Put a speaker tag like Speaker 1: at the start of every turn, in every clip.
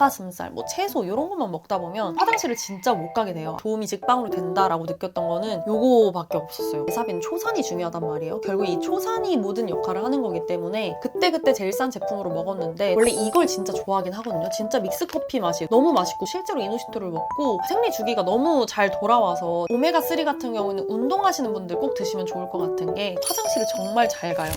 Speaker 1: 닭가슴살, 뭐 채소 이런 것만 먹다 보면 화장실을 진짜 못 가게 돼요. 도움이 직방으로 된다라고 느꼈던 거는 요거밖에 없었어요. 에사비는 초산이 중요하단 말이에요. 결국 이 초산이 모든 역할을 하는 거기 때문에 그때 그때 제일 싼 제품으로 먹었는데 원래 이걸 진짜 좋아하긴 하거든요. 진짜 믹스커피 맛이 너무 맛있고 실제로 이노시토를 먹고 생리 주기가 너무 잘 돌아와서 오메가3 같은 경우는 운동하시는 분들 꼭 드시면 좋을 것 같은 게 화장실을 정말 잘 가요.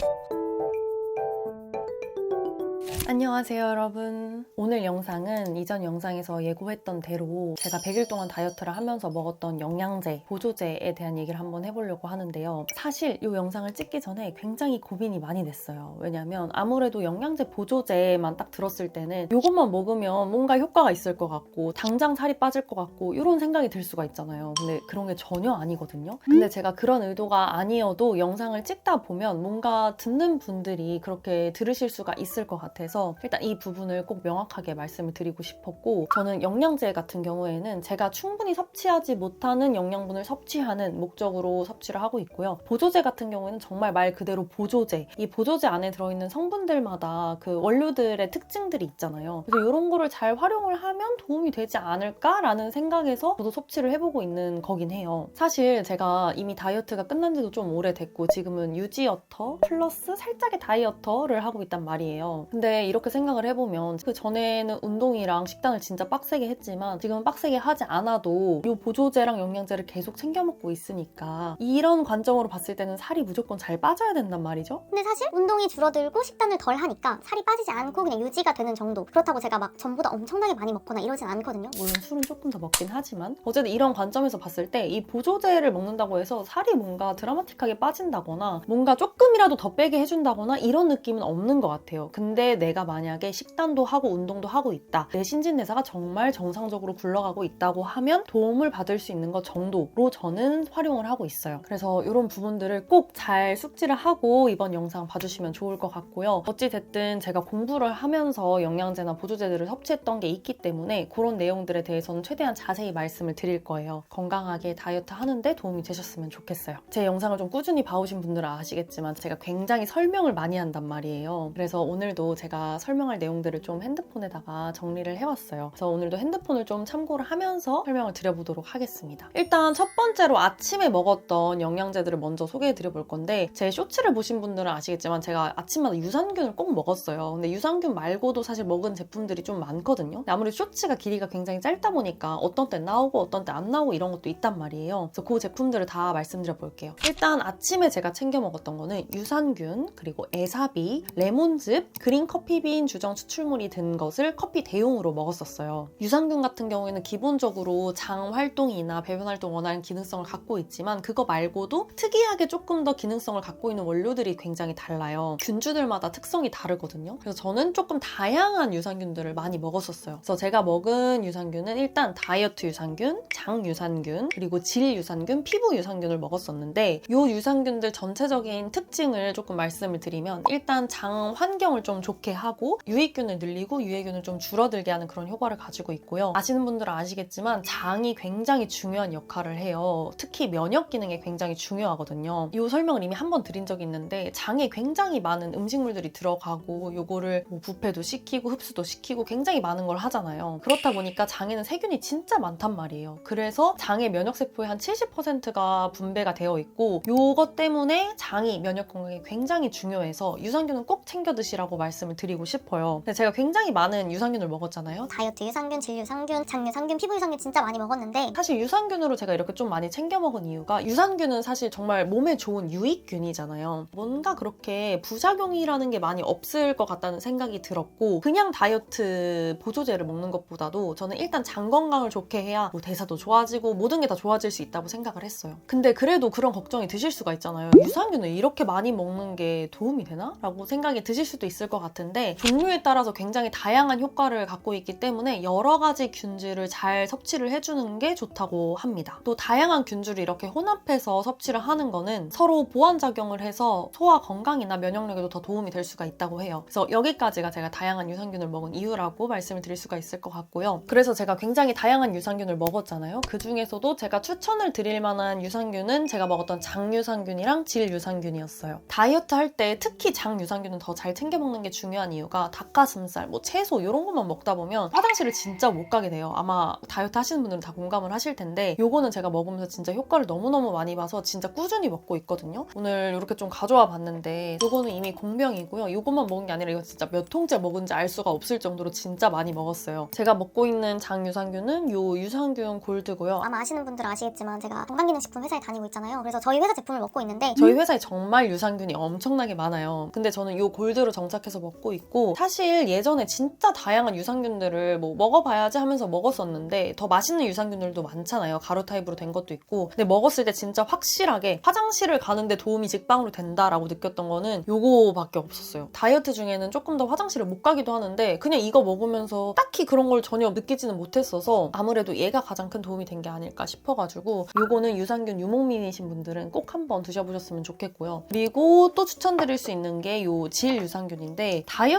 Speaker 1: 안녕하세요 여러분. 오늘 영상은 이전 영상에서 예고했던 대로 제가 100일 동안 다이어트를 하면서 먹었던 영양제, 보조제에 대한 얘기를 한번 해보려고 하는데요. 사실 이 영상을 찍기 전에 굉장히 고민이 많이 됐어요. 왜냐면 아무래도 영양제, 보조제만 딱 들었을 때는 이것만 먹으면 뭔가 효과가 있을 것 같고 당장 살이 빠질 것 같고 이런 생각이 들 수가 있잖아요. 근데 그런 게 전혀 아니거든요. 근데 제가 그런 의도가 아니어도 영상을 찍다 보면 뭔가 듣는 분들이 그렇게 들으실 수가 있을 것 같아서 일단 이 부분을 꼭 명확하게 말씀을 드리고 싶었고 저는 영양제 같은 경우에는 제가 충분히 섭취하지 못하는 영양분을 섭취하는 목적으로 섭취를 하고 있고요. 보조제 같은 경우에는 정말 말 그대로 보조제. 이 보조제 안에 들어있는 성분들마다 그 원료들의 특징들이 있잖아요. 그래서 이런 거를 잘 활용을 하면 도움이 되지 않을까라는 생각에서 저도 섭취를 해보고 있는 거긴 해요. 사실 제가 이미 다이어트가 끝난 지도 좀 오래됐고 지금은 유지어터 플러스 살짝의 다이어터를 하고 있단 말이에요. 근데 이렇게 생각을 해보면 그 전에는 운동이랑 식단을 진짜 빡세게 했지만 지금은 빡세게 하지 않아도 이 보조제랑 영양제를 계속 챙겨 먹고 있으니까 이런 관점으로 봤을 때는 살이 무조건 잘 빠져야 된단 말이죠.
Speaker 2: 근데 사실 운동이 줄어들고 식단을 덜 하니까 살이 빠지지 않고 그냥 유지가 되는 정도. 그렇다고 제가 막 전보다 엄청나게 많이 먹거나 이러진 않거든요.
Speaker 1: 물론 술은 조금 더 먹긴 하지만 어쨌든 이런 관점에서 봤을 때 이 보조제를 먹는다고 해서 살이 뭔가 드라마틱하게 빠진다거나 뭔가 조금이라도 더 빼게 해준다거나 이런 느낌은 없는 것 같아요. 근데 내가 만약에 식단도 하고 운동도 하고 있다. 내 신진대사가 정말 정상적으로 굴러가고 있다고 하면 도움을 받을 수 있는 것 정도로 저는 활용을 하고 있어요. 그래서 이런 부분들을 꼭 잘 숙지를 하고 이번 영상 봐주시면 좋을 것 같고요. 어찌됐든 제가 공부를 하면서 영양제나 보조제들을 섭취했던 게 있기 때문에 그런 내용들에 대해서는 최대한 자세히 말씀을 드릴 거예요. 건강하게 다이어트 하는데 도움이 되셨으면 좋겠어요. 제 영상을 좀 꾸준히 봐오신 분들은 아시겠지만 제가 굉장히 설명을 많이 한단 말이에요. 그래서 오늘도 제가 설명할 내용들을 좀 핸드폰에다가 정리를 해왔어요. 그래서 오늘도 핸드폰을 좀 참고를 하면서 설명을 드려보도록 하겠습니다. 일단 첫 번째로 아침에 먹었던 영양제들을 먼저 소개해 드려 볼 건데 제 쇼츠를 보신 분들은 아시겠지만 제가 아침마다 유산균을 꼭 먹었어요. 근데 유산균 말고도 사실 먹은 제품들이 좀 많거든요. 근데 아무래도 쇼츠가 길이가 굉장히 짧다 보니까 어떤 때 나오고 어떤 때 안 나오고 이런 것도 있단 말이에요. 그래서 그 제품들을 다 말씀드려 볼게요. 일단 아침에 제가 챙겨 먹었던 거는 유산균, 그리고 에사비, 레몬즙, 그린 커피 빈 주정 추출물이 든 것을 커피 대용으로 먹었었어요. 유산균 같은 경우에는 기본적으로 장 활동이나 배변 활동 원하는 기능성을 갖고 있지만 그거 말고도 특이하게 조금 더 기능성을 갖고 있는 원료들이 굉장히 달라요. 균주들마다 특성이 다르거든요. 그래서 저는 조금 다양한 유산균들을 많이 먹었었어요. 그래서 제가 먹은 유산균은 일단 다이어트 유산균, 장 유산균, 그리고 질 유산균, 피부 유산균을 먹었었는데 이 유산균들 전체적인 특징을 조금 말씀을 드리면 일단 장 환경을 좀 좋게 하고 유익균을 늘리고 유해균을 좀 줄어들게 하는 그런 효과를 가지고 있고요. 아시는 분들은 아시겠지만 장이 굉장히 중요한 역할을 해요. 특히 면역 기능에 굉장히 중요하거든요. 이 설명을 이미 한 번 드린 적이 있는데 장에 굉장히 많은 음식물들이 들어가고 요거를 뭐 부패도 시키고 흡수도 시키고 굉장히 많은 걸 하잖아요. 그렇다 보니까 장에는 세균이 진짜 많단 말이에요. 그래서 장의 면역 세포의 한 70%가 분배가 되어 있고 요것 때문에 장이 면역 건강에 굉장히 중요해서 유산균은 꼭 챙겨 드시라고 말씀을 드리고 싶어요. 근데 제가 굉장히 많은 유산균을 먹었잖아요.
Speaker 2: 다이어트 유산균, 질 유산균, 장 유산균, 피부 유산균 진짜 많이 먹었는데
Speaker 1: 사실 유산균으로 제가 이렇게 좀 많이 챙겨 먹은 이유가 유산균은 사실 정말 몸에 좋은 유익균이잖아요. 뭔가 그렇게 부작용이라는 게 많이 없을 것 같다는 생각이 들었고 그냥 다이어트 보조제를 먹는 것보다도 저는 일단 장 건강을 좋게 해야 뭐 대사도 좋아지고 모든 게 다 좋아질 수 있다고 생각을 했어요. 근데 그래도 그런 걱정이 드실 수가 있잖아요. 유산균을 이렇게 많이 먹는 게 도움이 되나? 라고 생각이 드실 수도 있을 것 같은데 종류에 따라서 굉장히 다양한 효과를 갖고 있기 때문에 여러 가지 균질을 잘 섭취를 해주는 게 좋다고 합니다. 또 다양한 균주를 이렇게 혼합해서 섭취를 하는 거는 서로 보완작용을 해서 소화 건강이나 면역력에도 더 도움이 될 수가 있다고 해요. 그래서 여기까지가 제가 다양한 유산균을 먹은 이유라고 말씀을 드릴 수가 있을 것 같고요. 그래서 제가 굉장히 다양한 유산균을 먹었잖아요. 그 중에서도 제가 추천을 드릴 만한 유산균은 제가 먹었던 장 유산균이랑 질 유산균이었어요. 다이어트 할 때 특히 장 유산균은 더 잘 챙겨 먹는 게 중요한 이유가 닭가슴살, 뭐 채소 이런 것만 먹다 보면 화장실을 진짜 못 가게 돼요. 아마 다이어트 하시는 분들은 다 공감을 하실 텐데 요거는 제가 먹으면서 진짜 효과를 너무너무 많이 봐서 진짜 꾸준히 먹고 있거든요. 오늘 이렇게 좀 가져와 봤는데 요거는 이미 공병이고요. 요것만 먹은 게 아니라 이거 진짜 몇 통째 먹은지 알 수가 없을 정도로 진짜 많이 먹었어요. 제가 먹고 있는 장 유산균은 요 유산균 골드고요.
Speaker 2: 아마 아시는 분들은 아시겠지만 제가 건강기능식품 회사에 다니고 있잖아요. 그래서 저희 회사 제품을 먹고 있는데
Speaker 1: 저희 회사에 정말 유산균이 엄청나게 많아요. 근데 저는 요 골드로 정착해서 먹고 있고 사실 예전에 진짜 다양한 유산균들을 뭐 먹어봐야지 하면서 먹었었는데 더 맛있는 유산균들도 많잖아요. 가루 타입으로 된 것도 있고 근데 먹었을 때 진짜 확실하게 화장실을 가는데 도움이 직방으로 된다라고 느꼈던 거는 요거밖에 없었어요. 다이어트 중에는 조금 더 화장실을 못 가기도 하는데 그냥 이거 먹으면서 딱히 그런 걸 전혀 느끼지는 못했어서 아무래도 얘가 가장 큰 도움이 된 게 아닐까 싶어가지고 요거는 유산균 유목민이신 분들은 꼭 한번 드셔보셨으면 좋겠고요. 그리고 또 추천드릴 수 있는 게 요 질 유산균인데 다이어트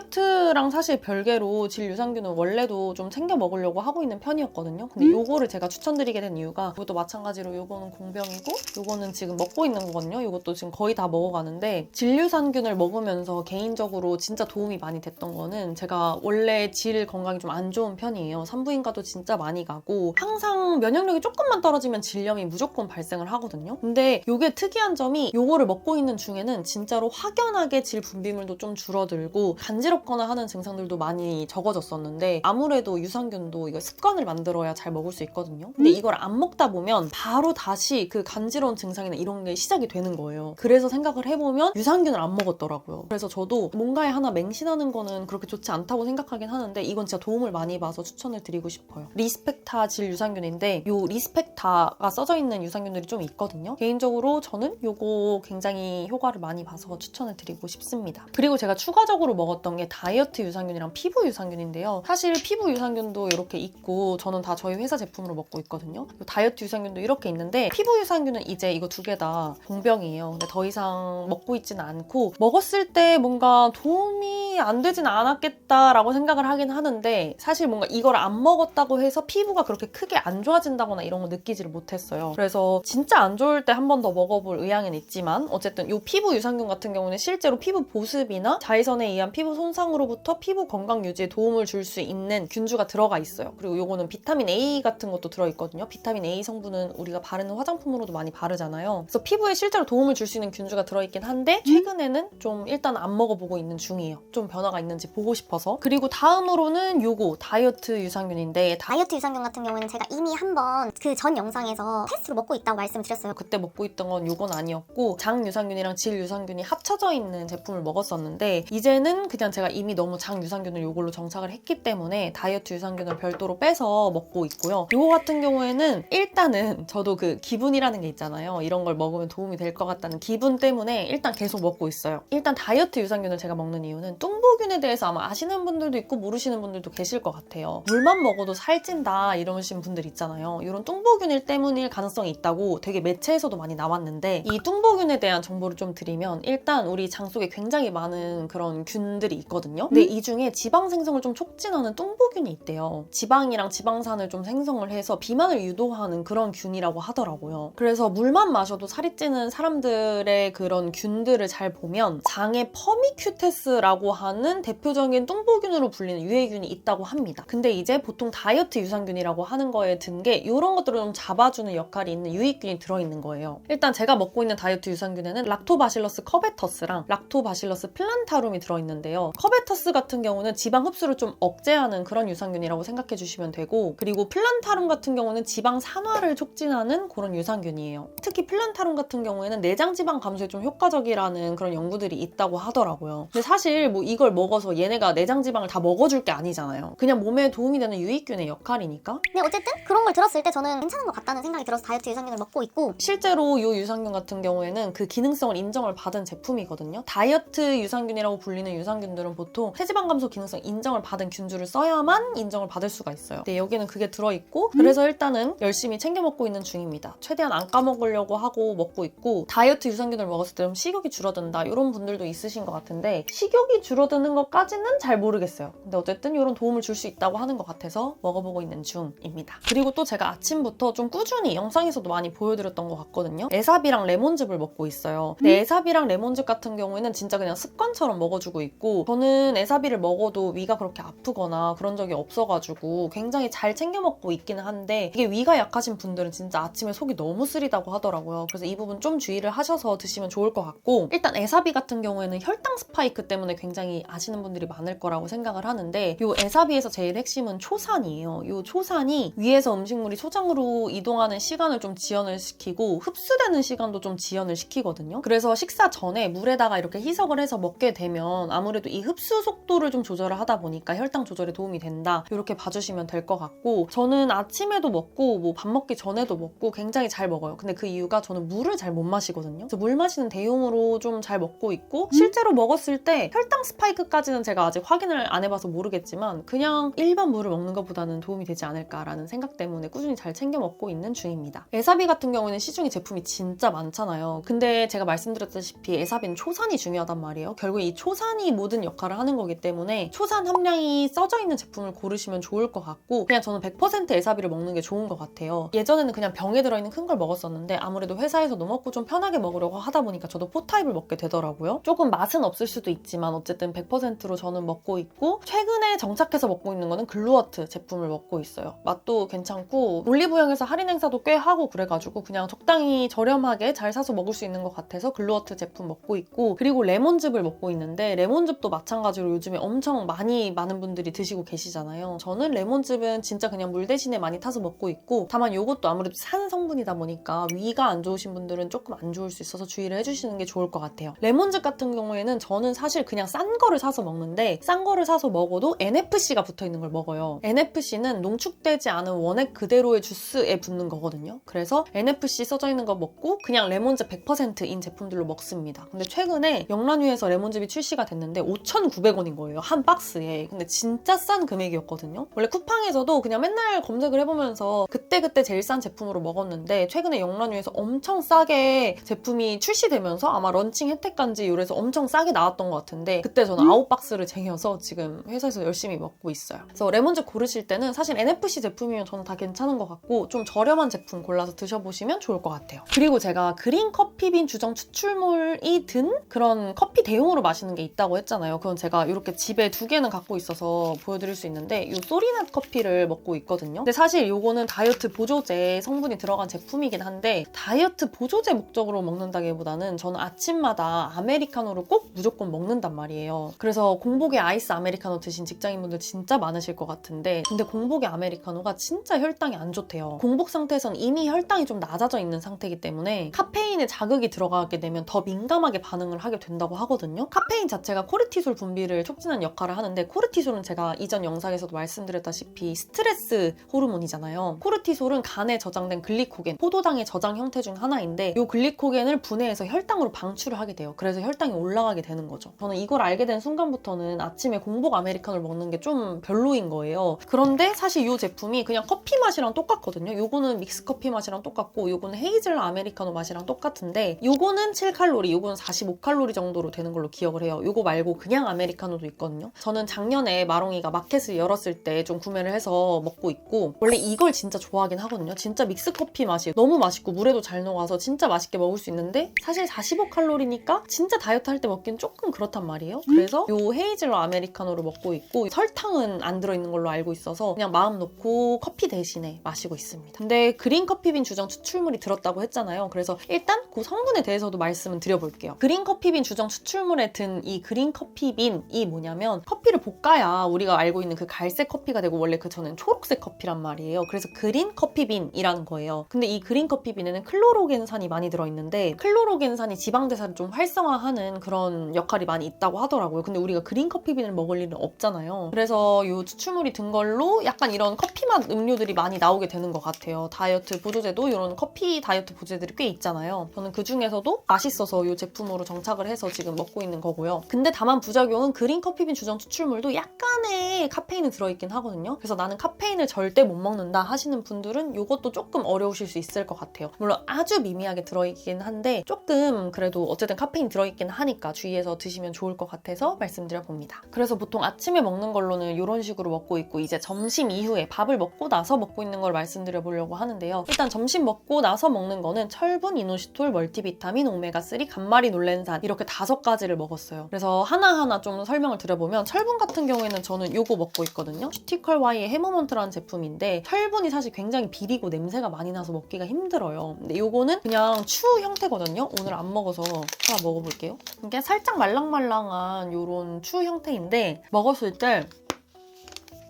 Speaker 1: 랑 사실 별개로 질 유산균은 원래도 좀 챙겨 먹으려고 하고 있는 편이었거든요. 근데 요거를 제가 추천드리게 된 이유가 이것도 마찬가지로 요거는 공병이고 요거는 지금 먹고 있는 거거든요. 요것도 지금 거의 다 먹어가는데 질 유산균을 먹으면서 개인적으로 진짜 도움이 많이 됐던 거는 제가 원래 질 건강이 좀 안 좋은 편이에요. 산부인과도 진짜 많이 가고 항상 면역력이 조금만 떨어지면 질염이 무조건 발생을 하거든요. 근데 요게 특이한 점이 요거를 먹고 있는 중에는 진짜로 확연하게 질 분비물도 좀 줄어들고 간 지럽거나 하는 증상들도 많이 적어졌었는데 아무래도 유산균도 이거 습관을 만들어야 잘 먹을 수 있거든요. 근데 이걸 안 먹다 보면 바로 다시 그 간지러운 증상이나 이런 게 시작이 되는 거예요. 그래서 생각을 해보면 유산균을 안 먹었더라고요. 그래서 저도 뭔가에 하나 맹신하는 거는 그렇게 좋지 않다고 생각하긴 하는데 이건 진짜 도움을 많이 봐서 추천을 드리고 싶어요. 리스펙타 질 유산균인데 요 리스펙타가 써져 있는 유산균들이 좀 있거든요. 개인적으로 저는 요거 굉장히 효과를 많이 봐서 추천을 드리고 싶습니다. 그리고 제가 추가적으로 먹었던 게 다이어트 유산균이랑 피부 유산균인데요. 사실 피부 유산균도 이렇게 있고 저는 다 저희 회사 제품으로 먹고 있거든요. 요 다이어트 유산균도 이렇게 있는데 피부 유산균은 이제 이거 두 개 다 공병이에요. 근데 더 이상 먹고 있지는 않고 먹었을 때 뭔가 도움이 안 되진 않았겠다라고 생각을 하긴 하는데 사실 뭔가 이걸 안 먹었다고 해서 피부가 그렇게 크게 안 좋아진다거나 이런 거 느끼지를 못했어요. 그래서 진짜 안 좋을 때 한 번 더 먹어볼 의향은 있지만 어쨌든 이 피부 유산균 같은 경우는 실제로 피부 보습이나 자외선에 의한 피부 손상으로부터 피부 건강 유지에 도움을 줄 수 있는 균주가 들어가 있어요. 그리고 요거는 비타민 A 같은 것도 들어있거든요. 비타민 A 성분은 우리가 바르는 화장품으로도 많이 바르잖아요. 그래서 피부에 실제로 도움을 줄 수 있는 균주가 들어있긴 한데 최근에는 좀 일단 안 먹어보고 있는 중이에요. 좀 변화가 있는지 보고 싶어서. 그리고 다음으로는 요거 다이어트 유산균인데 다
Speaker 2: 다이어트 유산균 같은 경우에는 제가 이미 한번 그 전 영상에서 테스트로 먹고 있다고 말씀드렸어요.
Speaker 1: 그때 먹고 있던 건 요건 아니었고 장 유산균이랑 질 유산균이 합쳐져 있는 제품을 먹었었는데 이제는 그냥 제가 이미 너무 장 유산균을 요걸로 정착을 했기 때문에 다이어트 유산균을 별도로 빼서 먹고 있고요. 요거 같은 경우에는 일단은 저도 그 기분이라는 게 있잖아요. 이런 걸 먹으면 도움이 될 것 같다는 기분 때문에 일단 계속 먹고 있어요. 일단 다이어트 유산균을 제가 먹는 이유는 뚱보균에 대해서 아마 아시는 분들도 있고 모르시는 분들도 계실 것 같아요. 물만 먹어도 살찐다 이러신 분들 있잖아요. 이런 뚱보균일 때문일 가능성이 있다고 되게 매체에서도 많이 나왔는데 이 뚱보균에 대한 정보를 좀 드리면 일단 우리 장 속에 굉장히 많은 그런 균들이 있거든요. 근데 이 중에 지방 생성을 좀 촉진하는 뚱보균이 있대요. 지방이랑 지방산을 좀 생성을 해서 비만을 유도하는 그런 균이라고 하더라고요. 그래서 물만 마셔도 살이 찌는 사람들의 그런 균들을 잘 보면 장에 퍼미큐테스라고 하는 대표적인 뚱보균으로 불리는 유해균이 있다고 합니다. 근데 이제 보통 다이어트 유산균이라고 하는 거에 든 게 이런 것들을 좀 잡아주는 역할이 있는 유익균이 들어있는 거예요. 일단 제가 먹고 있는 다이어트 유산균에는 락토바실러스 커베터스랑 락토바실러스 플란타룸이 들어있는데요. 커베터스 같은 경우는 지방 흡수를 좀 억제하는 그런 유산균이라고 생각해 주시면 되고 그리고 플란타룸 같은 경우는 지방 산화를 촉진하는 그런 유산균이에요. 특히 플란타룸 같은 경우에는 내장 지방 감소에 좀 효과적이라는 그런 연구들이 있다고 하더라고요. 근데 사실 뭐 이걸 먹어서 얘네가 내장 지방을 다 먹어줄 게 아니잖아요. 그냥 몸에 도움이 되는 유익균의 역할이니까
Speaker 2: 근데 어쨌든 그런 걸 들었을 때 저는 괜찮은 것 같다는 생각이 들어서 다이어트 유산균을 먹고 있고
Speaker 1: 실제로 이 유산균 같은 경우에는 그 기능성을 인정을 받은 제품이거든요. 다이어트 유산균이라고 불리는 유산균 들은 보통 체지방 감소 기능성 인정을 받은 균주를 써야만 인정을 받을 수가 있어요. 근데 여기는 그게 들어있고 그래서 일단은 열심히 챙겨 먹고 있는 중입니다. 최대한 안 까먹으려고 하고 먹고 있고 다이어트 유산균을 먹었을 때 좀 식욕이 줄어든다 이런 분들도 있으신 것 같은데 식욕이 줄어드는 것까지는 잘 모르겠어요. 근데 어쨌든 이런 도움을 줄 수 있다고 하는 것 같아서 먹어보고 있는 중입니다. 그리고 또 제가 아침부터 좀 꾸준히 영상에서도 많이 보여드렸던 것 같거든요. 에삽이랑 레몬즙을 먹고 있어요. 근데 에삽이랑 레몬즙 같은 경우에는 진짜 그냥 습관처럼 먹어주고 있고 저는 에사비를 먹어도 위가 그렇게 아프거나 그런 적이 없어가지고 굉장히 잘 챙겨 먹고 있기는 한데 이게 위가 약하신 분들은 진짜 아침에 속이 너무 쓰리다고 하더라고요. 그래서 이 부분 좀 주의를 하셔서 드시면 좋을 것 같고 일단 에사비 같은 경우에는 혈당 스파이크 때문에 굉장히 아시는 분들이 많을 거라고 생각을 하는데 이 에사비에서 제일 핵심은 초산이에요. 이 초산이 위에서 음식물이 초장으로 이동하는 시간을 좀 지연을 시키고 흡수되는 시간도 좀 지연을 시키거든요. 그래서 식사 전에 물에다가 이렇게 희석을 해서 먹게 되면 아무래도 이 흡수 속도를 좀 조절을 하다 보니까 혈당 조절에 도움이 된다. 이렇게 봐주시면 될 것 같고 저는 아침에도 먹고 뭐 밥 먹기 전에도 먹고 굉장히 잘 먹어요. 근데 그 이유가 저는 물을 잘 못 마시거든요. 그래서 물 마시는 대용으로 좀 잘 먹고 있고 실제로 먹었을 때 혈당 스파이크까지는 제가 아직 확인을 안 해봐서 모르겠지만 그냥 일반 물을 먹는 것보다는 도움이 되지 않을까라는 생각 때문에 꾸준히 잘 챙겨 먹고 있는 중입니다. 에사비 같은 경우에는 시중에 제품이 진짜 많잖아요. 근데 제가 말씀드렸다시피 에사비는 초산이 중요하단 말이에요. 결국 이 초산이 모든 역할을 하는 거기 때문에 초산 함량이 써져 있는 제품을 고르시면 좋을 것 같고 그냥 저는 100% 에사비를 먹는 게 좋은 것 같아요. 예전에는 그냥 병에 들어있는 큰 걸 먹었었는데 아무래도 회사에서도 먹고 좀 편하게 먹으려고 하다 보니까 저도 포타입을 먹게 되더라고요. 조금 맛은 없을 수도 있지만 어쨌든 100%로 저는 먹고 있고 최근에 정착해서 먹고 있는 거는 글루어트 제품을 먹고 있어요. 맛도 괜찮고 올리브영에서 할인 행사도 꽤 하고 그래가지고 그냥 적당히 저렴하게 잘 사서 먹을 수 있는 것 같아서 글루어트 제품 먹고 있고 그리고 레몬즙을 먹고 있는데 레몬즙 도 마찬가지로 요즘에 엄청 많이 많은 분들이 드시고 계시잖아요. 저는 레몬즙은 진짜 그냥 물 대신에 많이 타서 먹고 있고 다만 이것도 아무래도 산 성분이다 보니까 위가 안 좋으신 분들은 조금 안 좋을 수 있어서 주의를 해주시는 게 좋을 것 같아요. 레몬즙 같은 경우에는 저는 사실 그냥 싼 거를 사서 먹는데 싼 거를 사서 먹어도 NFC가 붙어 있는 걸 먹어요. NFC는 농축되지 않은 원액 그대로의 주스에 붙는 거거든요. 그래서 NFC 써져 있는 거 먹고 그냥 레몬즙 100%인 제품들로 먹습니다. 근데 최근에 영란유에서 레몬즙이 출시가 됐는데 5,900원인 거예요. 한 박스에. 근데 진짜 싼 금액이었거든요. 원래 쿠팡에서도 그냥 맨날 검색을 해보면서 그때그때 제일 싼 제품으로 먹었는데 최근에 영란유에서 엄청 싸게 제품이 출시되면서 아마 런칭 혜택간지 이래서 엄청 싸게 나왔던 것 같은데 그때 저는 아홉 박스를 쟁여서 지금 회사에서 열심히 먹고 있어요. 그래서 레몬즙 고르실 때는 사실 NFC 제품이면 저는 다 괜찮은 것 같고 좀 저렴한 제품 골라서 드셔보시면 좋을 것 같아요. 그리고 제가 그린 커피빈 주정 추출물이 든 그런 커피 대용으로 마시는 게 있다고 했잖아요. 그건 제가 이렇게 집에 두 개는 갖고 있어서 보여드릴 수 있는데 이 소리낫 커피를 먹고 있거든요. 근데 사실 이거는 다이어트 보조제 성분이 들어간 제품이긴 한데 다이어트 보조제 목적으로 먹는다기보다는 저는 아침마다 아메리카노를 꼭 무조건 먹는단 말이에요. 그래서 공복에 아이스 아메리카노 드신 직장인분들 진짜 많으실 것 같은데 근데 공복에 아메리카노가 진짜 혈당이 안 좋대요. 공복 상태에선 이미 혈당이 좀 낮아져 있는 상태이기 때문에 카페인에 자극이 들어가게 되면 더 민감하게 반응을 하게 된다고 하거든요. 카페인 자체가 코르티 솔 분비를 촉진하는 역할을 하는데 코르티솔은 제가 이전 영상에서도 말씀드렸다시피 스트레스 호르몬이잖아요. 코르티솔은 간에 저장된 글리코겐, 포도당의 저장 형태 중 하나인데 이 글리코겐을 분해해서 혈당으로 방출을 하게 돼요. 그래서 혈당이 올라가게 되는 거죠. 저는 이걸 알게 된 순간부터는 아침에 공복 아메리카노를 먹는 게 좀 별로인 거예요. 그런데 사실 이 제품이 그냥 커피 맛이랑 똑같거든요. 요거는 믹스 커피 맛이랑 똑같고 요거는 헤이즐 아메리카노 맛이랑 똑같은데 요거는 7칼로리, 요거는 45칼로리 정도로 되는 걸로 기억을 해요. 요거 말고 그냥 아메리카노도 있거든요. 저는 작년에 마롱이가 마켓을 열었을 때 좀 구매를 해서 먹고 있고 원래 이걸 진짜 좋아하긴 하거든요. 진짜 믹스 커피 맛이 너무 맛있고 물에도 잘 녹아서 진짜 맛있게 먹을 수 있는데 사실 45칼로리니까 진짜 다이어트 할 때 먹기는 조금 그렇단 말이에요. 그래서 요 헤이즐 아메리카노를 먹고 있고 설탕은 안 들어있는 걸로 알고 있어서 그냥 마음 놓고 커피 대신에 마시고 있습니다. 근데 그린 커피빈 주정 추출물이 들었다고 했잖아요. 그래서 일단 그 성분에 대해서도 말씀을 드려볼게요. 그린 커피빈 주정 추출물에 든 이 그린 커피 빈이 뭐냐면 커피를 볶아야 우리가 알고 있는 그 갈색 커피가 되고 원래 그 저는 초록색 커피란 말이에요. 그래서 그린 커피빈이라는 거예요. 근데 이 그린 커피빈에는 클로로겐산이 많이 들어있는데 클로로겐산이 지방 대사를 좀 활성화하는 그런 역할이 많이 있다고 하더라고요. 근데 우리가 그린 커피빈을 먹을 일은 없잖아요. 그래서 이 추출물이 든 걸로 약간 이런 커피 맛 음료들이 많이 나오게 되는 것 같아요. 다이어트 보조제도 이런 커피 다이어트 보조제들이 꽤 있잖아요. 저는 그 중에서도 맛있어서 이 제품으로 정착을 해서 지금 먹고 있는 거고요. 근데 다만 부작용은 그린 커피빈 주정 추출물도 약간의 카페인이 들어있긴 하거든요. 그래서 나는 카페인을 절대 못 먹는다 하시는 분들은 이것도 조금 어려우실 수 있을 것 같아요. 물론 아주 미미하게 들어있긴 한데 조금 그래도 어쨌든 카페인 들어있긴 하니까 주의해서 드시면 좋을 것 같아서 말씀드려 봅니다. 그래서 보통 아침에 먹는 걸로는 이런 식으로 먹고 있고 이제 점심 이후에 밥을 먹고 나서 먹고 있는 걸 말씀드려 보려고 하는데요. 일단 점심 먹고 나서 먹는 거는 철분, 이노시톨, 멀티비타민, 오메가3, 감마리 놀렌산 이렇게 다섯 가지를 먹었어요. 그래서 하나 하나하나 좀 설명을 드려보면 철분 같은 경우에는 저는 요거 먹고 있거든요. 슈티컬 Y의 해모먼트라는 제품인데 철분이 사실 굉장히 비리고 냄새가 많이 나서 먹기가 힘들어요. 근데 요거는 그냥 추 형태거든요. 오늘 안 먹어서 하나 먹어볼게요. 이게 살짝 말랑말랑한 요런 추 형태인데 먹었을 때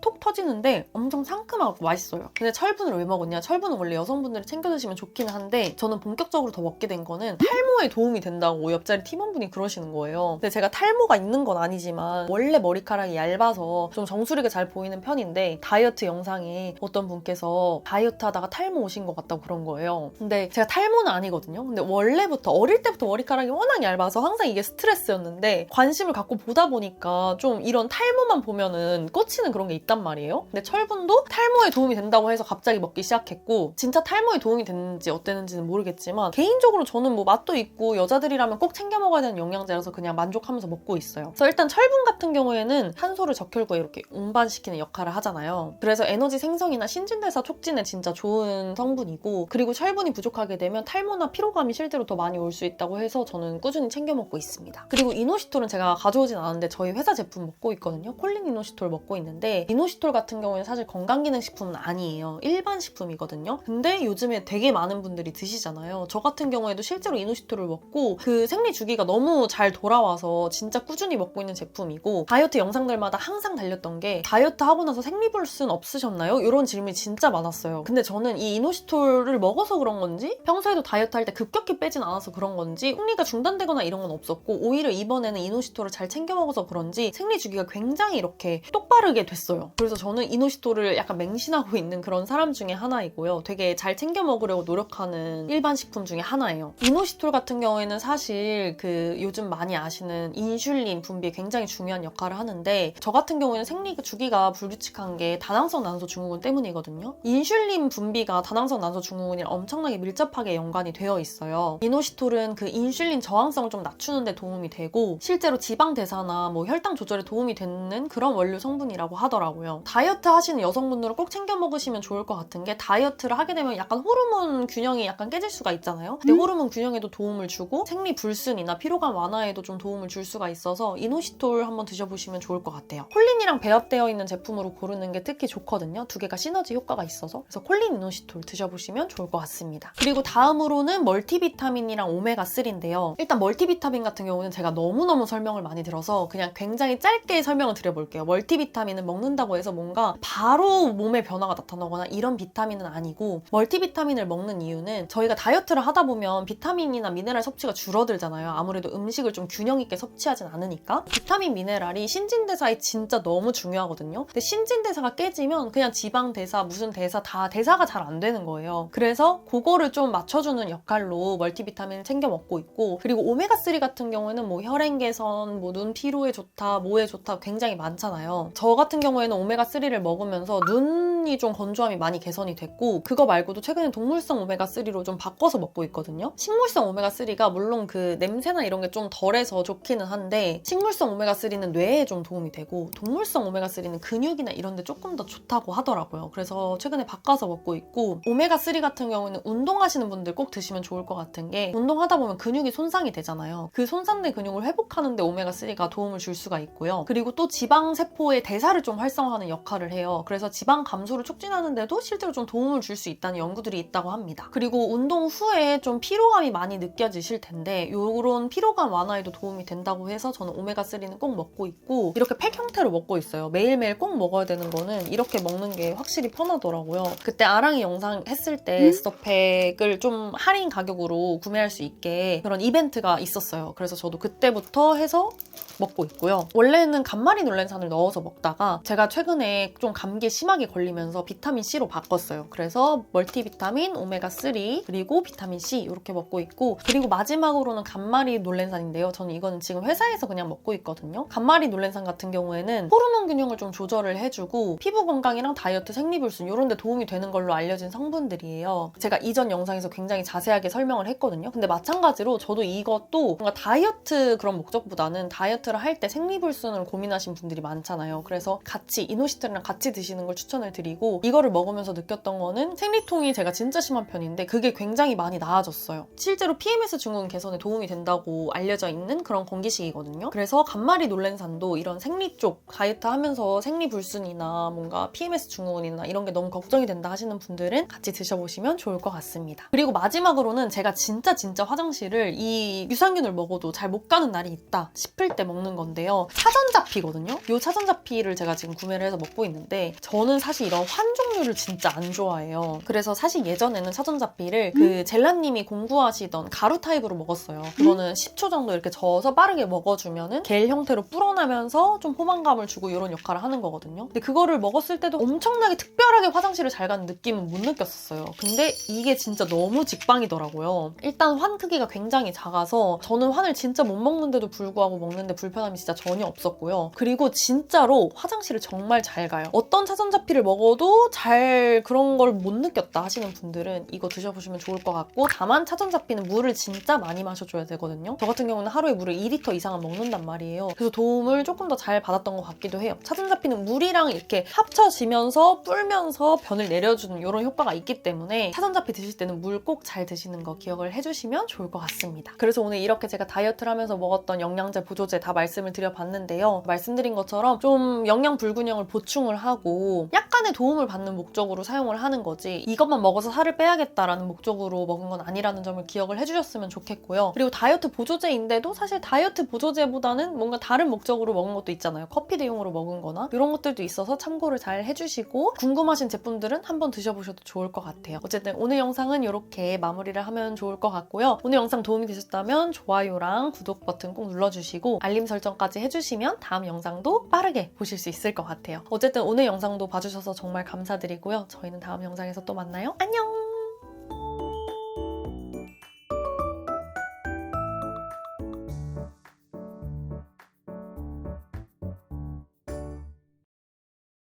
Speaker 1: 톡 터지는데 엄청 상큼하고 맛있어요. 근데 철분을 왜 먹었냐? 철분은 원래 여성분들이 챙겨 드시면 좋기는 한데 저는 본격적으로 더 먹게 된 거는 탈모에 도움이 된다고 옆자리 팀원분이 그러시는 거예요. 근데 제가 탈모가 있는 건 아니지만 원래 머리카락이 얇아서 좀 정수리가 잘 보이는 편인데 다이어트 영상에 어떤 분께서 다이어트 하다가 탈모 오신 것 같다고 그런 거예요. 근데 제가 탈모는 아니거든요. 근데 원래부터 어릴 때부터 머리카락이 워낙 얇아서 항상 이게 스트레스였는데 관심을 갖고 보다 보니까 좀 이런 탈모만 보면은 꽂히는 그런 게 있단 말이에요. 근데 철분도 탈모에 도움이 된다고 해서 갑자기 먹기 시작했고 진짜 탈모에 도움이 됐는지 어땠는지는 모르겠지만 개인적으로 저는 뭐 맛도 있고 여자들이라면 꼭 챙겨 먹어야 되는 영양제라서 그냥 만족하면서 먹고 있어요. 그래서 일단 철분 같은 경우에는 산소를 적혈구에 이렇게 운반시키는 역할을 하잖아요. 그래서 에너지 생성이나 신진대사 촉진에 진짜 좋은 성분이고 그리고 철분이 부족하게 되면 탈모나 피로감이 실제로 더 많이 올 수 있다고 해서 저는 꾸준히 챙겨 먹고 있습니다. 그리고 이노시톨은 제가 가져오진 않았는데 저희 회사 제품 먹고 있거든요. 콜린 이노시톨 먹고 있는데 이노 시톨 같은 경우에는 사실 건강기능식품은 아니에요. 일반 식품이거든요. 근데 요즘에 되게 많은 분들이 드시잖아요. 저 같은 경우에도 실제로 이노시톨을 먹고 그 생리 주기가 너무 잘 돌아와서 진짜 꾸준히 먹고 있는 제품이고 다이어트 영상들마다 항상 달렸던 게 다이어트 하고 나서 생리불순 없으셨나요? 이런 질문이 진짜 많았어요. 근데 저는 이 이노시톨을 먹어서 그런 건지 평소에도 다이어트 할 때 급격히 빼진 않아서 그런 건지 생리가 중단되거나 이런 건 없었고 오히려 이번에는 이노시톨을 잘 챙겨 먹어서 그런지 생리 주기가 굉장히 이렇게 똑바르게 됐어요. 그래서 저는 이노시톨을 약간 맹신하고 있는 그런 사람 중에 하나이고요. 되게 잘 챙겨 먹으려고 노력하는 일반 식품 중에 하나예요. 이노시톨 같은 경우에는 사실 그 요즘 많이 아시는 인슐린 분비에 굉장히 중요한 역할을 하는데 저 같은 경우에는 생리 주기가 불규칙한 게 다낭성 난소 증후군 때문이거든요. 인슐린 분비가 다낭성 난소 증후군이랑 엄청나게 밀접하게 연관이 되어 있어요. 이노시톨은 그 인슐린 저항성을 좀 낮추는 데 도움이 되고 실제로 지방 대사나 뭐 혈당 조절에 도움이 되는 그런 원료 성분이라고 하더라고요. 다이어트 하시는 여성분들은 꼭 챙겨 먹으시면 좋을 것 같은 게 다이어트를 하게 되면 약간 호르몬 균형이 약간 깨질 수가 있잖아요. 근데 호르몬 균형에도 도움을 주고 생리 불순이나 피로감 완화에도 좀 도움을 줄 수가 있어서 이노시톨 한번 드셔보시면 좋을 것 같아요. 콜린이랑 배합되어 있는 제품으로 고르는 게 특히 좋거든요. 두 개가 시너지 효과가 있어서 그래서 콜린 이노시톨 드셔보시면 좋을 것 같습니다. 그리고 다음으로는 멀티비타민이랑 오메가3인데요. 일단 멀티비타민 같은 경우는 제가 너무너무 설명을 많이 들어서 그냥 굉장히 짧게 설명을 드려볼게요. 멀티비타민은 먹는다 고 해서 뭔가 바로 몸에 변화가 나타나거나 이런 비타민은 아니고 멀티비타민을 먹는 이유는 저희가 다이어트를 하다 보면 비타민이나 미네랄 섭취가 줄어들잖아요. 아무래도 음식을 좀 균형 있게 섭취하진 않으니까 비타민 미네랄이 신진대사에 진짜 너무 중요하거든요. 근데 신진대사가 깨지면 그냥 지방 대사 무슨 대사 다 대사가 잘 안 되는 거예요. 그래서 그거를 좀 맞춰주는 역할로 멀티비타민을 챙겨 먹고 있고 그리고 오메가3 같은 경우에는 뭐 혈행 개선, 뭐 눈 피로에 좋다, 모에 좋다 굉장히 많잖아요. 저 같은 경우에는 오메가3를 먹으면서 눈이 좀 건조함이 많이 개선이 됐고 그거 말고도 최근에 동물성 오메가3로 좀 바꿔서 먹고 있거든요. 식물성 오메가3가 물론 그 냄새나 이런 게 좀 덜해서 좋기는 한데 식물성 오메가3는 뇌에 좀 도움이 되고 동물성 오메가3는 근육이나 이런 데 조금 더 좋다고 하더라고요. 그래서 최근에 바꿔서 먹고 있고 오메가3 같은 경우에는 운동하시는 분들 꼭 드시면 좋을 것 같은 게 운동하다 보면 근육이 손상이 되잖아요. 그 손상된 근육을 회복하는데 오메가3가 도움을 줄 수가 있고요. 그리고 또 지방 세포의 대사를 좀 활성 화하는 역할을 해요. 그래서 지방 감소를 촉진하는데도 실제로 좀 도움을 줄 수 있다는 연구들이 있다고 합니다. 그리고 운동 후에 좀 피로감이 많이 느껴지실 텐데 이런 피로감 완화에도 도움이 된다고 해서 저는 오메가3는 꼭 먹고 있고 이렇게 팩 형태로 먹고 있어요. 매일매일 꼭 먹어야 되는 거는 이렇게 먹는 게 확실히 편하더라고요. 그때 아랑이 영상 했을 때 스터팩을 좀 할인 가격으로 구매할 수 있게 그런 이벤트가 있었어요. 그래서 저도 그때부터 해서 먹고 있고요. 원래는 간마리 놀랜산을 넣어서 먹다가 제가 최근에 좀 감기에 심하게 걸리면서 비타민 C로 바꿨어요. 그래서 멀티비타민, 오메가3 그리고 비타민 C 이렇게 먹고 있고 그리고 마지막으로는 간마리 놀랜산인데요. 저는 이거는 지금 회사에서 그냥 먹고 있거든요. 간마리 놀랜산 같은 경우에는 호르몬 균형을 좀 조절을 해주고 피부 건강이랑 다이어트, 생리불순 이런 데 도움이 되는 걸로 알려진 성분들이에요. 제가 이전 영상에서 굉장히 자세하게 설명을 했거든요. 근데 마찬가지로 저도 이것도 뭔가 다이어트 그런 목적보다는 다이어트 를 할 때 생리불순을 고민하신 분들이 많잖아요. 그래서 같이 이노시트랑 같이 드시는 걸 추천을 드리고 이거를 먹으면서 느꼈던 거는 생리통이 제가 진짜 심한 편인데 그게 굉장히 많이 나아졌어요. 실제로 PMS 증후군 개선에 도움이 된다고 알려져 있는 그런 건기식이거든요. 그래서 간말이 놀랜산도 이런 생리 쪽 다이어트 하면서 생리 불순이나 뭔가 PMS 증후군이나 이런 게 너무 걱정이 된다 하시는 분들은 같이 드셔보시면 좋을 것 같습니다. 그리고 마지막으로는 제가 진짜 진짜 화장실을 이 유산균을 먹어도 잘 못 가는 날이 있다 싶을 때 먹는 건데요. 차전자피거든요. 이 차전자피를 제가 지금 구매를 해서 먹고 있는데 저는 사실 이런 환 종류를 진짜 안 좋아해요. 그래서 사실 예전에는 차전자피를 그 젤라님이 공부하시던 가루 타입으로 먹었어요. 그거는 10초 정도 이렇게 저어서 빠르게 먹어주면은 겔 형태로 불어나면서 좀 포만감을 주고 이런 역할을 하는 거거든요. 근데 그거를 먹었을 때도 엄청나게 특별하게 화장실을 잘 가는 느낌은 못 느꼈었어요. 근데 이게 진짜 너무 직방이더라고요. 일단 환 크기가 굉장히 작아서 저는 환을 진짜 못 먹는데도 불구하고 먹는데 불편함이 진짜 전혀 없었고요. 그리고 진짜로 화장실을 정말 잘 가요. 어떤 차전자피를 먹어도 잘 그런 걸 못 느꼈다 하시는 분들은 이거 드셔보시면 좋을 것 같고 다만 차전자피는 물을 진짜 많이 마셔줘야 되거든요. 저 같은 경우는 하루에 물을 2리터 이상은 먹는단 말이에요. 그래서 도움을 조금 더 잘 받았던 것 같기도 해요. 차전자피는 물이랑 이렇게 합쳐지면서 불면서 변을 내려주는 이런 효과가 있기 때문에 차전자피 드실 때는 물 꼭 잘 드시는 거 기억을 해주시면 좋을 것 같습니다. 그래서 오늘 이렇게 제가 다이어트를 하면서 먹었던 영양제, 보조제 다 말씀을 드려봤는데요. 말씀드린 것처럼 좀 영양 불균형을 보충을 하고 약간의 도움을 받는 목적으로 사용을 하는 거지 이것만 먹어서 살을 빼야겠다라는 목적으로 먹은 건 아니라는 점을 기억을 해주셨으면 좋겠고요. 그리고 다이어트 보조제인데도 사실 다이어트 보조제보다는 뭔가 다른 목적으로 먹은 것도 있잖아요. 커피 대용으로 먹은 거나 이런 것들도 있어서 참고를 잘 해주시고 궁금하신 제품들은 한번 드셔보셔도 좋을 것 같아요. 어쨌든 오늘 영상은 이렇게 마무리를 하면 좋을 것 같고요. 오늘 영상 도움이 되셨다면 좋아요랑 구독 버튼 꼭 눌러주시고 알림 설정까지 해주시면 다음 영상도 빠르게 보실 수 있을 것 같아요. 어쨌든 오늘 영상도 봐주셔서 정말 감사드리고요. 저희는 다음 영상에서 또 만나요. 안녕!